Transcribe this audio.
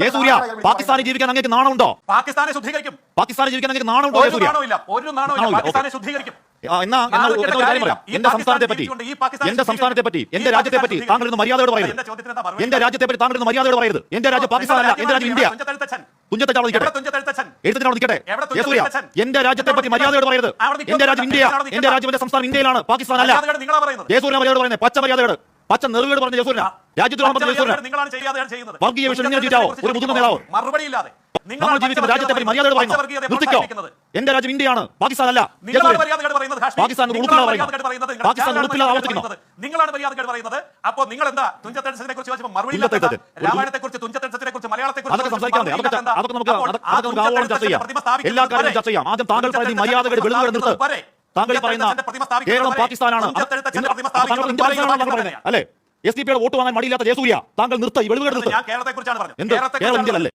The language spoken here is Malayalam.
ജയസൂര്യ പാകിസ്ഥാനിൽ ജീവിക്കാൻ അങ്ങേക്ക് നാണമുണ്ടോ? പാകിസ്ഥാനെ ശുദ്ധീകരിക്കും. പാകിസ്ഥാനിൽ ജീവിക്കാൻ അങ്ങനെ നാണമുണ്ടോ നാണമില്ല. ഒരു നാണമില്ല. പാകിസ്ഥാനെ ശുദ്ധീകരിക്കും. എന്നാ എന്റെ സംസ്ഥാനത്തെ പറ്റി എന്റെ സംസ്ഥാനത്തെ പറ്റി എന്റെ രാജ്യത്തെ പറ്റി താങ്കൾ ഇന്ന് മര്യാദയോട് പറയരുത്. എന്റെ രാജ്യത്തെ പറ്റി താങ്കൾ ഇന്ന് മര്യാദയോട് പറയരുത്. എന്റെ രാജ്യം പാകിസ്ഥാൻ അല്ല എന്റെ രാജ്യം ഇന്ത്യ. തുഞ്ചത്തെച്ചാൾ നിൽക്കട്ടെ? എഴുത്തിനോട് നിൽക്കട്ടെ. എഴുത്തച്ഛൻ? എന്റെ രാജ്യത്തെ പറ്റി മര്യാദയോട് പറയരുത്. എന്റെ രാജ്യം ഇന്ത്യ എന്റെ രാജ്യം എന്റെ സംസ്ഥാനം ഇന്ത്യയിലാണ് പാകിസ്ഥാൻ അല്ല. ജയസൂര്യ മര്യാദയോട് പറയുന്നത് പച്ച മര്യാദയോട്. പച്ച നെറുകയോട് പറഞ്ഞ ജയസൂര്യ. മര്യാദകേട് നിങ്ങളാണ് ചെയ്യാതെയാണ് ചെയ്യുന്നത്. വർഗീയ വിഷയം ഇങ്ങനെ ചീറ്റാവോ? ഒരു മുതിർന്ന നേതാവ്. മറുപടിയില്ലാതെ നമ്മൾ ജീവിക്കുന്ന രാജ്യത്തെ പറ്റി മര്യാദയോട് പറയുന്നു. നിർത്തിക്കോ? എന്റെ രാജ്യം ഇന്ത്യയാണ്. പാകിസ്ഥാൻ അല്ല പാകിസ്ഥാൻ. പാകിസ്ഥാൻ ആവർത്തിക്കുന്നു. നിങ്ങളാണ് മര്യാദകേട് പറയുന്നത്. അപ്പോ നിങ്ങൾ എന്താ? തുഞ്ചത്തെഴുത്തച്ഛനെ കുറിച്ച് മറുപടി? രാമായണത്തെ കുറിച്ച് തുഞ്ചത്തെഴുത്തച്ഛനെ കുറിച്ച് മലയാളത്തെ കുറിച്ച് മറുപടി എല്ലാ കാര്യവും ചർച്ച ചെയ്യാം. ആദ്യം താങ്കൾ പറയുന്ന മര്യാദകൾ വെളുതെ നിർത്ത്. താങ്കൾ പറയുന്ന കേരളം പാകിസ്ഥാനാണ്. അല്ലേ? എസ് ഡി പിയുടെ വോട്ട് വാങ്ങാൻ മടിയില്ലാത്ത ജയസൂര്യ. താങ്കൾ നിർത്ത ഈ വെളുതെ നിർത്ത്. ഞാൻ കേരളത്തെ കുറിച്ചാണ് പറഞ്ഞത്. എന്ത്? കേരളത്തെ കേരളം ഇന്ത്യയിലല്ലേ?